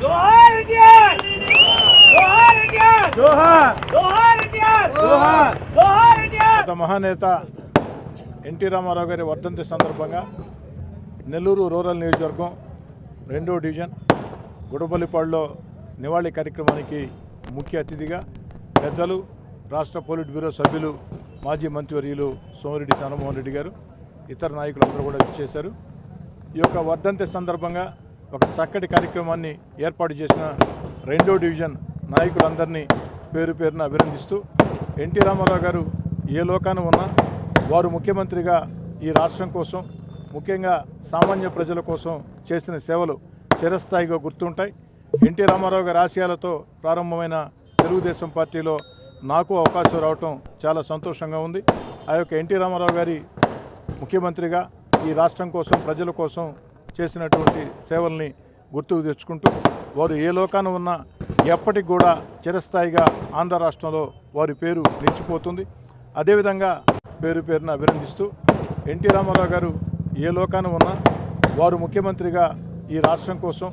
జోహార్ జోహార్ జోహార్! జోహార్ జోహార్! జోహార్ మహానేత ఎన్టీ రామారావు గారి వర్ధంతి సందర్భంగా నెల్లూరు రూరల్ నియోజకవర్గం రెండో డివిజన్ గుడబల్లిపాడులో నివాళి కార్యక్రమానికి ముఖ్య అతిథిగా పెద్దలు రాష్ట్ర పోలిట్ బ్యూరో సభ్యులు మాజీ మంత్రివర్యులు సోమిరెడ్డి చంద్రమోహన్ రెడ్డి గారు ఇతర నాయకులు అందరూ కూడా చేశారు ఈ యొక్క వర్ధంతి సందర్భంగా ఒక చక్కటి కార్యక్రమాన్ని ఏర్పాటు చేసిన రెండో డివిజన్ నాయకులందరినీ పేరు పేరున అభినందిస్తూ ఎన్టీ రామారావు గారు ఏ లోకాన ఉన్నా వారు ముఖ్యమంత్రిగా ఈ రాష్ట్రం కోసం ముఖ్యంగా సామాన్య ప్రజల కోసం చేసిన సేవలు చిరస్థాయిగా గుర్తుంటాయి. ఎన్టీ రామారావు గారి ఆశయాలతో ప్రారంభమైన తెలుగుదేశం పార్టీలో నాకు అవకాశం రావటం చాలా సంతోషంగా ఉంది. ఆ యొక్క ఎన్టీ రామారావు గారి ముఖ్యమంత్రిగా ఈ రాష్ట్రం కోసం ప్రజల కోసం చేసినటువంటి సేవల్ని గుర్తుకు తెచ్చుకుంటూ వారు ఏ లోకాన ఉన్నా ఎప్పటికి కూడా చిరస్థాయిగా ఆంధ్ర రాష్ట్రంలో వారి పేరు నిలిచిపోతుంది. అదేవిధంగా పేరు పేరున అభినందిస్తూ ఎన్టీ రామారావు గారు ఏ లోకాన ఉన్నా వారు ముఖ్యమంత్రిగా ఈ రాష్ట్రం కోసం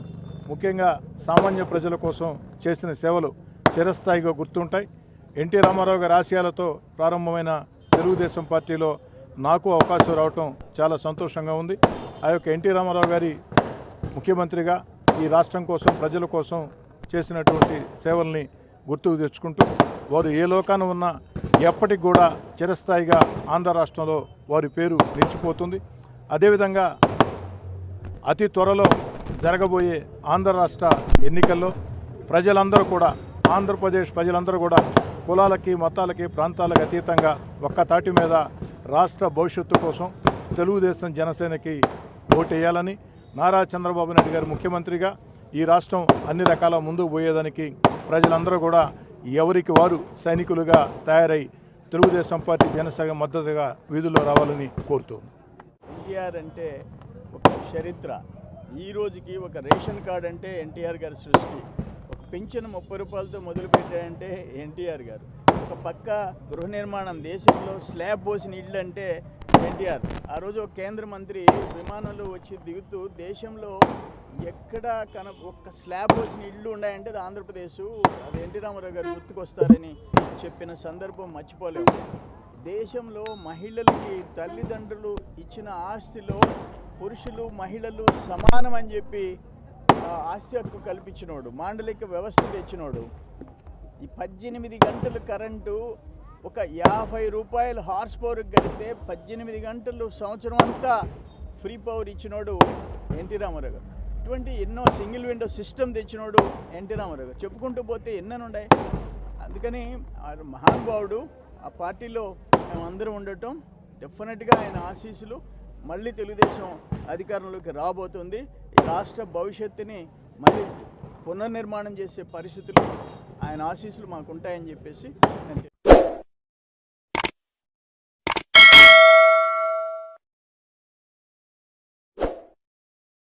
ముఖ్యంగా సామాన్య ప్రజల కోసం చేసిన సేవలు చిరస్థాయిగా గుర్తుంటాయి. ఎన్టీ రామారావు గారి ఆశయాలతో ప్రారంభమైన తెలుగుదేశం పార్టీలో నాకు అవకాశం రావటం చాలా సంతోషంగా ఉంది. ఆ యొక్క ఎన్టీ రామారావు గారి ముఖ్యమంత్రిగా ఈ రాష్ట్రం కోసం ప్రజల కోసం చేసినటువంటి సేవల్ని గుర్తుకు తెచ్చుకుంటూ వారు ఏ లోకాన ఉన్నా ఎప్పటికి కూడా చిరస్థాయిగా ఆంధ్ర రాష్ట్రంలో వారి పేరు నిలిచిపోతుంది. అదేవిధంగా అతి త్వరలో జరగబోయే ఆంధ్ర రాష్ట్ర ఎన్నికల్లో ప్రజలందరూ కూడా ఆంధ్రప్రదేశ్ ప్రజలందరూ కూడా కులాలకి మతాలకి ప్రాంతాలకు అతీతంగా ఒక్క తాటి మీద రాష్ట్ర భవిష్యత్తు కోసం తెలుగుదేశం జనసేనకి ఓటేయాలని నారా చంద్రబాబు నాయుడు గారు ముఖ్యమంత్రిగా ఈ రాష్ట్రం అన్ని రకాల ముందుకు పోయేదానికి ప్రజలందరూ కూడా ఎవరికి వారు సైనికులుగా తయారై తెలుగుదేశం పార్టీ జనసేన మద్దతుగా వీధుల్లో రావాలని కోరుతుంది ఎన్టీఆర్ అంటే ఒక చరిత్ర. ఈ రోజుకి ఒక రేషన్ కార్డ్ అంటే ఎన్టీఆర్ గారి సృష్టి. పెన్షన్ ముప్పై రూపాయలతో మొదలుపెట్టాయంటే ఎన్టీఆర్ గారు. ఒక పక్క గృహ నిర్మాణం దేశంలో స్లాబ్ పోసిన ఇళ్ళు అంటే ఎన్టీఆర్. ఆ రోజు ఒక కేంద్ర మంత్రి విమానంలో వచ్చి దిగుతూ దేశంలో ఎక్కడ కన ఒక్క స్లాబ్ పోసిన ఇళ్ళు ఉన్నాయంటే అది ఆంధ్రప్రదేశ్. అది ఎన్టీ రామారావు గారు గుర్తుకొస్తారని చెప్పిన సందర్భం మర్చిపోలేము దేశంలో మహిళలకి తల్లిదండ్రులు ఇచ్చిన ఆస్తిలో పురుషులు మహిళలు సమానం అని చెప్పి ఆస్తి హక్కు కల్పించినోడు మాండలిక వ్యవస్థ తెచ్చినోడు ఈ పద్దెనిమిది గంటలు కరెంటు ఒక యాభై రూపాయలు హార్స్ పవర్ కడితే పద్దెనిమిది గంటలు సంవత్సరం అంతా ఫ్రీ పవర్ ఇచ్చినోడు ఎన్టీ రామారావు గారు. ఇటువంటి ఎన్నో సింగిల్ విండో సిస్టమ్ తెచ్చినోడు ఎన్టీ రామారావు గారు. చెప్పుకుంటూ పోతే ఎన్నెనున్నాయి అందుకని ఆ మహానుభావుడు ఆ పార్టీలో మేమందరం ఉండటం డెఫినెట్గా ఆయన ఆశీస్సులు మళ్ళీ తెలుగుదేశం అధికారంలోకి రాబోతుంది. రాష్ట్ర భవిష్యత్తుని మళ్ళీ పునర్నిర్మాణం చేసే పరిస్థితులు ఆయన ఆశీస్సులు మాకు ఉంటాయని చెప్పేసి నేను